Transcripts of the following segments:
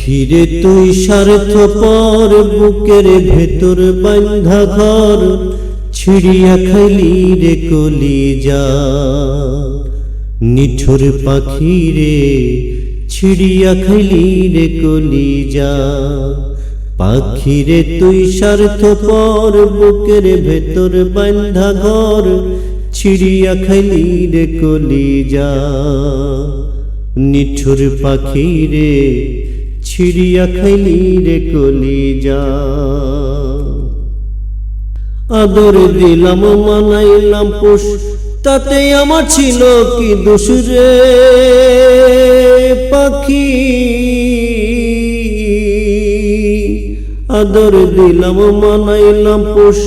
পাখিরে তুই স্বার্থ পর বুকের ভেতর বান্ধা ঘর, ছিড়িয়া খাইলি রে কলি যা নিঠুর পাখিরে ছিড়িয়া খাইলি রে কলি যা পাখিরে তুই স্বার্থ পর বুকের ভেতর বান্ধা ঘর, ছিড়িয়া খাইলি রে কলি যা নিঠুর পাখি রে ছিড়িয়া খাইলি রে কলি যা আদর দিলাম, মানাইলাম পোষ, তাতে আমার ছিল কি দোষ রে পাখি? আদর দিলাম, মানাইলাম পোষ,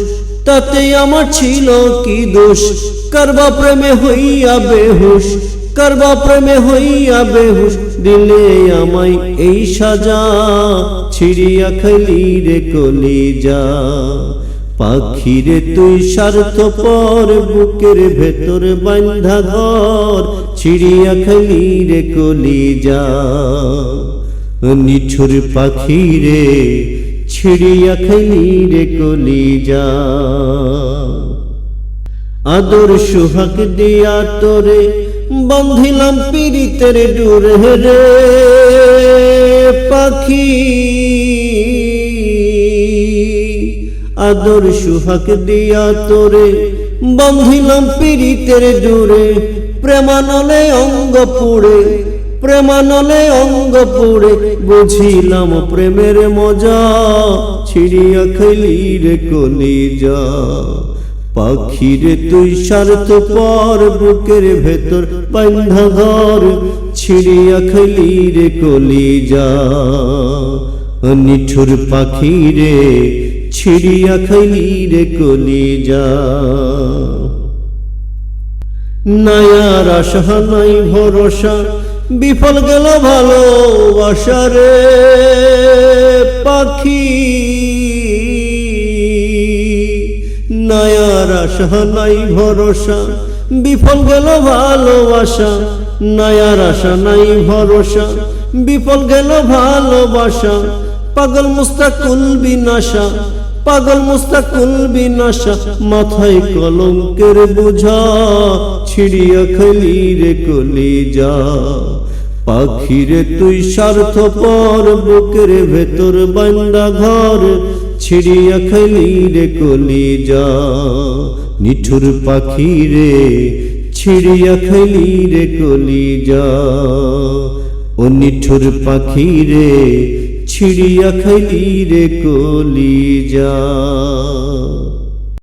তাতে আমার ছিল কি দোষ? কারবা প্রেমে হইয়া বেহুশ কারবা প্রেমে হইয়া বেহুশ দিলে আমায় এই সাজা ছিড়িয়া খাইলি রে কলি যা পাখিরে তুই স্বার্থ পর বুকের ভেতর বান্ধা ঘর ছিড়িয়া খাইলি রে কলি যা নিঠুর পাখিরে ছিড়িয়া খাইলি রে কলি যা আদর সুহাগ দিয়া তোরে বন্ধিলাম পীড়িতের ডুরে রে পাখি। আদর সুহাক দিয়া তোরে বন্ধিলাম পীড়িতের ডুরে, প্রেমানলে অঙ্গ পুড়ে, প্রেমানলে অঙ্গ পুড়ে, বুঝিলাম প্রেমের মজা, ছিড়িয়া খেলি রে কলি যা পাখিরে তুই স্বার্থ পর বুকের ভেতর বান্ধা ঘর ছিড়িয়া খেলি রে কলি যা নিঠুর পাখিরে ছিড়িয়া খেলি রে কলি যা নায়ার আশা নাই ভরসা, বিফল গেল ভালোবাসা রে পাখি। নায়ার আশা নাই ভরসা, বিফল গেল ভালোবাসা। নায়ার আশা নাই ভরসা, বিফল গেল ভালোবাসা। পাগল মুস্তাকুল বিনাশা, পাগল মুস্তাকুল বিনাশা, মাথায় কলঙ্কের বোঝা, ছিড়িয়া খেলি রে কলি যা পাখিরে তুই স্বার্থ পর বুকের ভেতর বান্দা ঘর ছিড়িয়া খেলি কলি যা নিঠুর খেলি রে কলি যা ও নিঠুর খেলি রে কলি যা